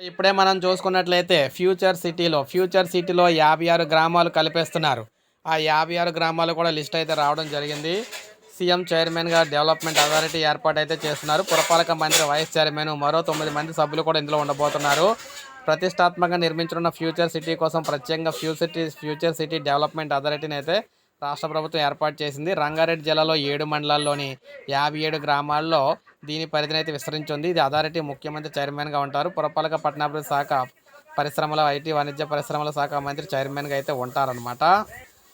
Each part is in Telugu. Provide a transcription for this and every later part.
ఇప్పుడే మనం చూసుకున్నట్లయితే ఫ్యూచర్ సిటీలో ఫ్యూచర్ సిటీలో యాభై ఆరు గ్రామాలు కలిపేస్తున్నారు. ఆ యాభై ఆరు గ్రామాలు కూడా లిస్ట్ అయితే రావడం జరిగింది. సీఎం చైర్మన్గా డెవలప్మెంట్ అథారిటీ ఏర్పాటు అయితే చేస్తున్నారు. పురపాలక మంత్రి వైస్ చైర్మన్ మరో తొమ్మిది మంది సభ్యులు కూడా ఇందులో ఉండబోతున్నారు. ప్రతిష్టాత్మకంగా నిర్మించనున్న ఫ్యూచర్ సిటీ కోసం ప్రత్యేకంగా ఫ్యూచర్ ఫ్యూచర్ సిటీ డెవలప్మెంట్ అథారిటీని అయితే రాష్ట్ర ప్రభుత్వం ఏర్పాటు చేసింది. రంగారెడ్డి జిల్లాలో ఏడు మండలాల్లోని యాభై ఏడు గ్రామాల్లో దీని పరిధిని అయితే విస్తరించింది. ఇది అథారిటీ ముఖ్యమంత్రి చైర్మన్గా ఉంటారు. పురపాలక పట్టణాభివృద్ధి శాఖ పరిశ్రమల ఐటీ వాణిజ్య పరిశ్రమల శాఖ మంత్రి చైర్మన్గా అయితే ఉంటారనమాట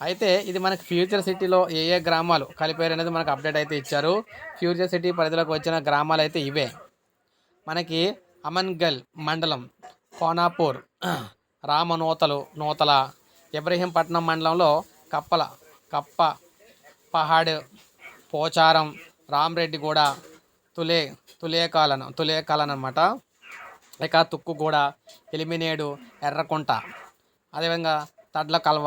అయితే ఇది మనకి ఫ్యూచర్ సిటీలో ఏ ఏ గ్రామాలు కలిపారు అనేది మనకు అప్డేట్ అయితే ఇచ్చారు. ఫ్యూచర్ సిటీ పరిధిలోకి వచ్చిన గ్రామాలు అయితే ఇవే. మనకి అమన్గల్ మండలం కోనాపూర్ రామనూతలు నూతల ఇబ్రహీంపట్నం మండలంలో కప్పల కప్ప పహాడ్ పోచారం రామరెడ్డిగూడ తులే తులేకాలన తులేకాలన్ అనమాట ఇక తుక్కుగూడ ఎలిమినేడు ఎర్రకుంట. అదేవిధంగా తడ్ల కల్వ.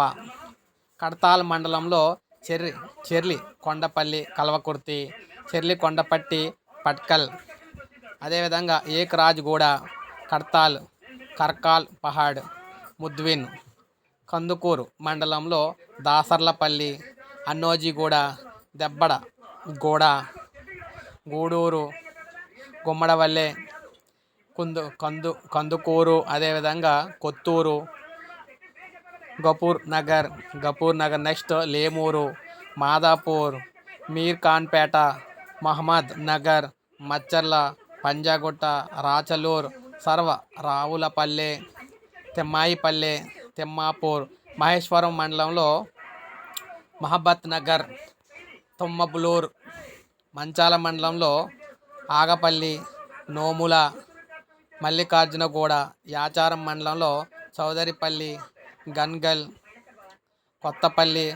కడతాల్ మండలంలో చెర్రి చెర్లి కొండపల్లి కల్వకుర్తి చెర్లి కొండపట్టి పట్కల్. అదేవిధంగా ఏకరాజ్గూడ కడతాల్ కర్కాల్ పహాడ్ ముద్విన్. కందుకూరు మండలంలో దాసర్లపల్లి అన్నోజిగూడ దెబ్బడ గూడ గూడూరు గుమ్మడవల్లె కుందు కందు కందుకూరు అదేవిధంగా కొత్తూరు గపూర్ నగర్ గపూర్ నగర్ నెక్స్ట్ లేమూరు మాదాపూర్ మీర్ ఖాన్పేట మహమ్మద్ నగర్ మచ్చర్ల పంజాగుట్ట రాచలూర్ సర్వ రావులపల్లె తిమ్మాయిపల్లె తిమ్మాపూర్ మహేశ్వరం మండలంలో మహబత్ నగర్ తుమ్మబులూర్ మంచాల మండలంలో ఆగపల్లి నోముల మల్లికార్జునగూడ యాచారం మండలంలో చౌదరిపల్లి గన్గల్ కొత్తపల్లి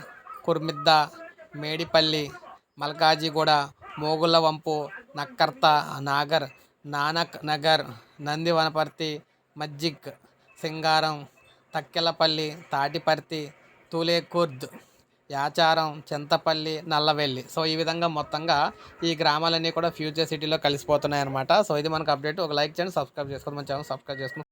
కుర్మిద్ద మేడిపల్లి మల్కాజిగూడ మోగులవంపు నక్కర్త నాగర్ నానక్ నగర్ నందివనపర్తి మజ్జిక్ సింగారం తక్కెలపల్లి తాటిపర్తి తూలేకుర్ద్ యాచారం చింతపల్లి నల్లవెల్లి. సో ఈ విధంగా మొత్తంగా ఈ గ్రామాలన్నీ కూడా ఫ్యూచర్ సిటీలో కలిసిపోతున్నాయి అనమాట సో ఇది మనకు అప్డేట్. ఒక లైక్ చేయండి సబ్స్క్రైబ్ చేసుకోండి. మన ఛానల్ సబ్స్క్రైబ్ చేసుకోండి.